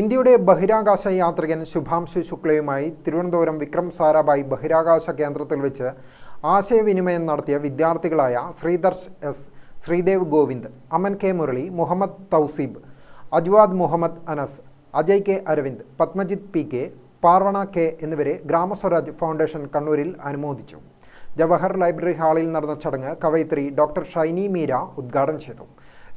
ഇന്ത്യയുടെ ബഹിരാകാശ യാത്രികൻ ശുഭാംശു ശുക്ലയുമായി തിരുവനന്തപുരം വിക്രം സാരാഭായ് ബഹിരാകാശ കേന്ദ്രത്തിൽ വെച്ച് ആശയവിനിമയം നടത്തിയ വിദ്യാർത്ഥികളായ Sreedarsh S Sreedev Govind Aman K Murali Muhammad Thouseeb Ajwad Muhammad Anas Ajay K Aravind Padmajith P K Parvana K എന്നിവരെ ഗ്രാമസ്വരാജ് ഫൗണ്ടേഷൻ കണ്ണൂരിൽ അനുമോദിച്ചു. ജവഹർ ലൈബ്രറി ഹാളിൽ നടന്ന ചടങ്ങ് കവയിത്രി ഡോക്ടർ ഷൈനി മീര ഉദ്ഘാടനം ചെയ്തു.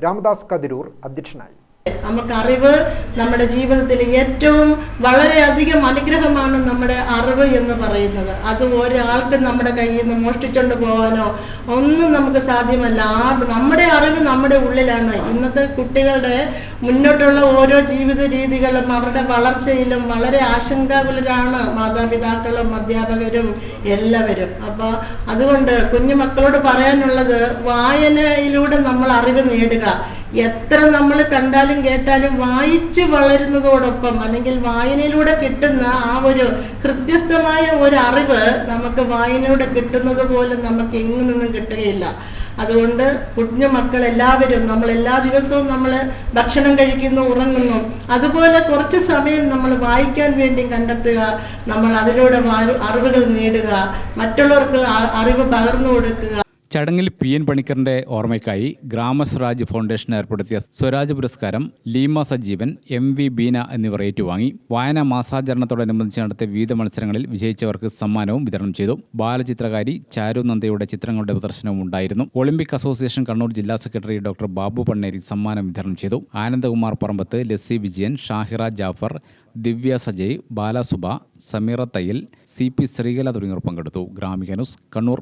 രാമദാസ് കതിരൂർ അധ്യക്ഷനായി. നമുക്ക് അറിവ് നമ്മുടെ ജീവിതത്തിൽ ഏറ്റവും വളരെയധികം അനുഗ്രഹമാണ് നമ്മുടെ അറിവ് എന്ന് പറയുന്നത്. അത് ഒരാൾക്ക് നമ്മുടെ കയ്യിൽ നിന്ന് മോഷ്ടിച്ചുകൊണ്ട് പോകാനോ ഒന്നും നമുക്ക് സാധ്യമല്ല. ആ നമ്മുടെ അറിവ് നമ്മുടെ ഉള്ളിലാണ്. ഇന്നത്തെ കുട്ടികളുടെ മുന്നോട്ടുള്ള ഓരോ ജീവിത രീതികളും അവരുടെ വളർച്ചയിലും വളരെ ആശങ്കാകുലരാണ് മാതാപിതാക്കളും അധ്യാപകരും എല്ലാവരും. അപ്പോൾ അതുകൊണ്ട് കുഞ്ഞു മക്കളോട് പറയാനുള്ളത് വായനയിലൂടെ നമ്മൾ അറിവ് നേടുക. എത്ര നമ്മൾ കണ്ടാലും കേട്ടാലും വായിച്ച് വളരുന്നതോടൊപ്പം അല്ലെങ്കിൽ വായനയിലൂടെ കിട്ടുന്ന ആ ഒരു കൃത്യസ്ഥമായ ഒരു അറിവ് നമുക്ക് വായനയിലൂടെ കിട്ടുന്നത് പോലെ നമുക്ക് എങ്ങു നിന്നും കിട്ടുകയില്ല. അതുകൊണ്ട് കുഞ്ഞു മക്കൾ എല്ലാവരും നമ്മൾ എല്ലാ ദിവസവും നമ്മൾ ഭക്ഷണം കഴിക്കുന്നു ഉറങ്ങുന്നു. അതുപോലെ കുറച്ച് സമയം നമ്മൾ വായിക്കാൻ വേണ്ടി കണ്ടെത്തുക നമ്മൾ അതിലൂടെ അറിവുകൾ നേടുക മറ്റുള്ളവർക്ക് അറിവ് പകർന്നു കൊടുക്കുക. ചടങ്ങിൽ പി എൻ പണിക്കറിന്റെ ഓർമ്മയ്ക്കായി ഗ്രാമസ്വരാജ് ഫൗണ്ടേഷൻ ഏർപ്പെടുത്തിയ സ്വരാജ് പുരസ്കാരം ലീമ സജീവൻ എം വി ബീന എന്നിവർ ഏറ്റുവാങ്ങി. വായനാ മാസാചരണത്തോടനുബന്ധിച്ച് നടത്തിയ വിവിധ മത്സരങ്ങളിൽ വിജയിച്ചവർക്ക് സമ്മാനവും വിതരണം ചെയ്തു. ബാലചിത്രകാരി ചാരു നന്ദയുടെ ചിത്രങ്ങളുടെ പ്രദർശനവും ഉണ്ടായിരുന്നു. ഒളിമ്പിക് അസോസിയേഷൻ കണ്ണൂർ ജില്ലാ സെക്രട്ടറി ഡോക്ടർ ബാബു പണ്ണേരി സമ്മാനം വിതരണം ചെയ്തു. ആനന്ദകുമാർ പറമ്പത്ത് ലസ്സി വിജയൻ ഷാഹിറ ജാഫർ ദിവ്യ സജയ് ബാലസുബ സമീറ തയ്യൽ സി പി ശ്രീകല തുടങ്ങിയവർ പങ്കെടുത്തു. Gramika News Kannur.